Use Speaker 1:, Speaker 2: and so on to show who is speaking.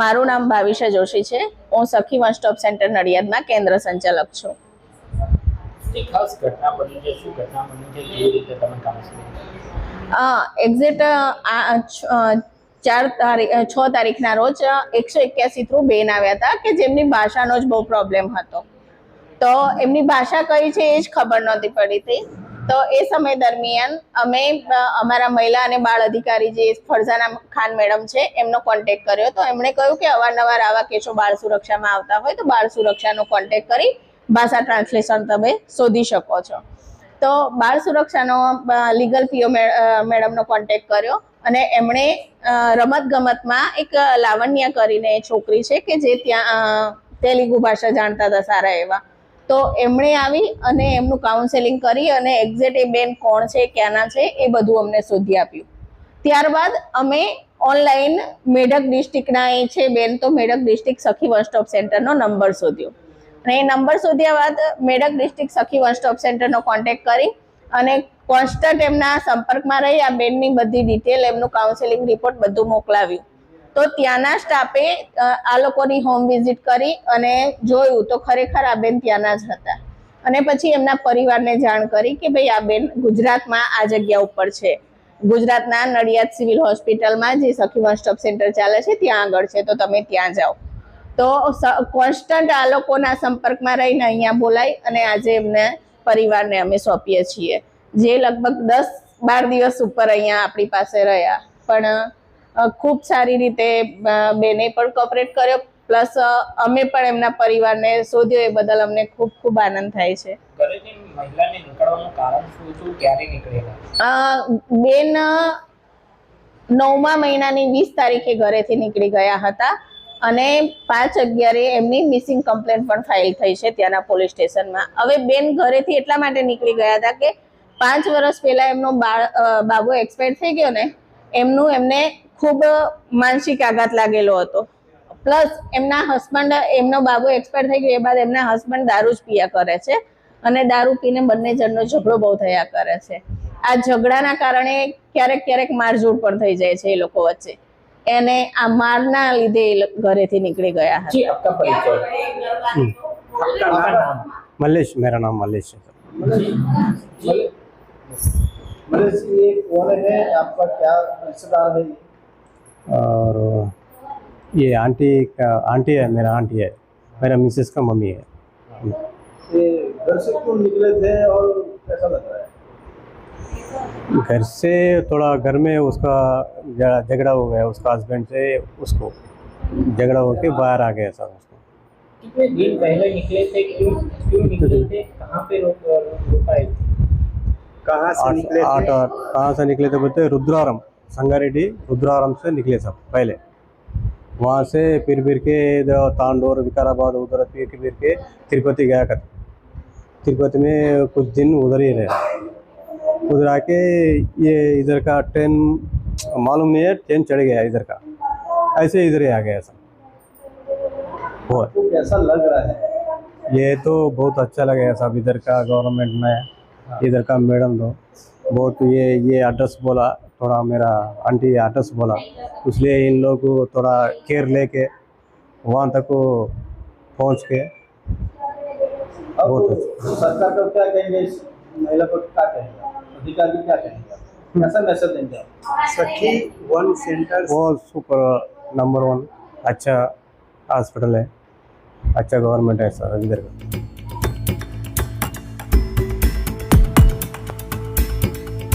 Speaker 1: મારું નામ ભાવિશા જોશી છે. હું સખી વન સ્ટોપ સેન્ટર નડિયાદમાં કેન્દ્ર સંચાલક છું. એક્ઝેક્ટ ચાર તારીખ છ તારીખના રોજ એકસો એક્યાસી થ્રુ બેન આવ્યા હતા કે જેમની ભાષાનો જ બહુ પ્રોબ્લેમ હતો. તો એમની ભાષા કઈ છે એ જ ખબર નહોતી પડી હતી. તો એ સમય દરમિયાન અમે અમારા મહિલા અને બાળ અધિકારી જે ફરઝાના ખાન મેડમ છે, એમનો કોન્ટેક્ટ કર્યો તો એમણે કહ્યું કે અવારનવાર આવા કેસો બાળ સુરક્ષામાં આવતા હોય તો બાળ સુરક્ષાનો કોન્ટેક્ટ કરી ભાષા ટ્રાન્સલેશન તમે શોધી શકો છો. તો બાળ સુરક્ષાનો લીગલ પીઓ મેડમનો કોન્ટેક્ટ કર્યો અને એમણે રમત ગમતમાં એક લાવણ્ય કરીને છોકરી છે કે જે ત્યાં તેલુગુ ભાષા જાણતા હતા સારા એવા. તો એમણે આવી અને એમનું કાઉન્સેલિંગ કરી અને એક્ઝેક્ટ એ બેન કોણ છે, ક્યાંના છે, એ બધું અમને શોધી આપ્યું. ત્યારબાદ અમે ઓનલાઈન મેઢક ડિસ્ટ્રિક્ટના એ છે બેન, તો Medak district Sakhi one stop સેન્ટરનો number શોધ્યો. અને એ નંબર શોધ્યા બાદ Medak district Sakhi one stop સેન્ટરનો contact કરી અને કોન્સ્ટન્ટ એમના સંપર્કમાં રહી, આ બેનની બધી ડિટેલ એમનું કાઉન્સેલિંગ રિપોર્ટ બધું મોકલાવ્યું. તો ત્યાંના સ્ટાફે આ લોકોની હોમ વિઝિટ કરી અને જોયું તો ખરેખર આ બેન ત્યાંના જ હતા. અને પછી એમના પરિવારને જાણ કરી કે ભાઈ આ બેન ગુજરાતમાં આ જગ્યા ઉપર છે. ગુજરાતના નડિયાદ સિવિલ હોસ્પિટલમાં જે સખી વન સ્ટોપ સેન્ટર ચાલે છે, ત્યાં આગળ છે, તો તમે ત્યાં જાઓ. તો કોન્સ્ટન્ટ આ લોકોના સંપર્કમાં રહીને અહીંયા બોલાય અને આજે એમને પરિવારને અમે સોંપીએ છીએ. જે લગભગ દસ બાર દિવસ ઉપર અહીંયા આપણી પાસે રહ્યા. પણ ખૂબ સારી રીતે બેને પણ કોપરેટ કર્યો. પ્લસ અમે પણ એમના પરિવારને શોધ્યો એ બદલ અમને ખૂબ ખૂબ આનંદ થાય છે. બેન નવમા મહિનાની વીસ તારીખે ઘરેથી નીકળી ગયા હતા. અને પાંચ અગિયારે એમની મિસિંગ કમ્પ્લેન પણ ફાઇલ થઈ છે ત્યાંના પોલીસ સ્ટેશનમાં. હવે બેન ઘરેથી એટલા માટે નીકળી ગયા હતા કે પાંચ વર્ષ પહેલા એમનો બાબુ એક્સપાયર થઈ ગયો ને એમનું એમને ખૂબ માનસિક આઘાત લાગેલો હતો. પ્લસ એમના હસબન્ડ એમનો બાબુ એક્સપાયર થઈ ગયો એ બાદ એમના હસબન્ડ દારૂ જ પીયા કરે છે અને દારૂ પીને બંને જણનો ઝઘડો બહુ થયા કરે છે. આ ઝઘડાના કારણે ક્યારેક ક્યારેક મારઝૂડ પણ થઈ જાય છે એ લોકો વચ્ચે. એને આ મારના લીધે ઘરેથી નીકળી ગયા હતા.
Speaker 2: મલેશ
Speaker 3: મેરા નામ
Speaker 2: મલેશ છે. है
Speaker 4: ये कौन है? आपका क्या रिश्तेदार है?
Speaker 2: और ये आंटी का आंटी है मेरा आंटी है। मेरा मिसेस का मम्मी है।
Speaker 4: ये घर से क्यों निकले थे और कैसा लग रहा है?
Speaker 2: घर से थोड़ा घर में उसका झगड़ा हो गया उसका हस्बैंड से उसको झगड़ा होके बाहर आ गया सर उसको।
Speaker 3: कितने दिन पहले निकले थे? क्यों क्यों निकले थे? कहाँ पे रोक रुकाए थे
Speaker 4: कहाँ से निकले
Speaker 2: आठ
Speaker 4: थे
Speaker 2: और कहाँ से निकले थे बोलते? रुद्रारम। संगारेड्डी रुद्रारम से निकले सब पहले। वहाँ से फिर फिर के तांडोर विकाराबाद उधर फिर फिर के तिरुपति गया कर तिरुपति में कुछ दिन उधर ही रहे। उधर आके ये इधर का ट्रेन मालूम नहीं है ट्रेन चढ़ गया इधर का। ऐसे इधर ही आ गया सब।
Speaker 4: आपको कैसा लग रहा है?
Speaker 2: ये तो बहुत अच्छा लगेगा सब इधर का गवर्नमेंट में। इधर का मैडम दो। बहुत ये ये एड्रेस बोला थोड़ा मेरा आंटी एड्रेस बोला। इसलिए इन लोग को थोड़ा केयर लेके वहाँ तक पहुँच के बहुत
Speaker 4: सरकार को क्या कहेंगे? महिला को क्या कहेंगे? अधिकारी क्या कहेंगे? कैसा मैसेज देंगे
Speaker 5: Sakhi one centre
Speaker 2: super number one अच्छा हॉस्पिटल है। अच्छा गवर्नमेंट है सर इधर का।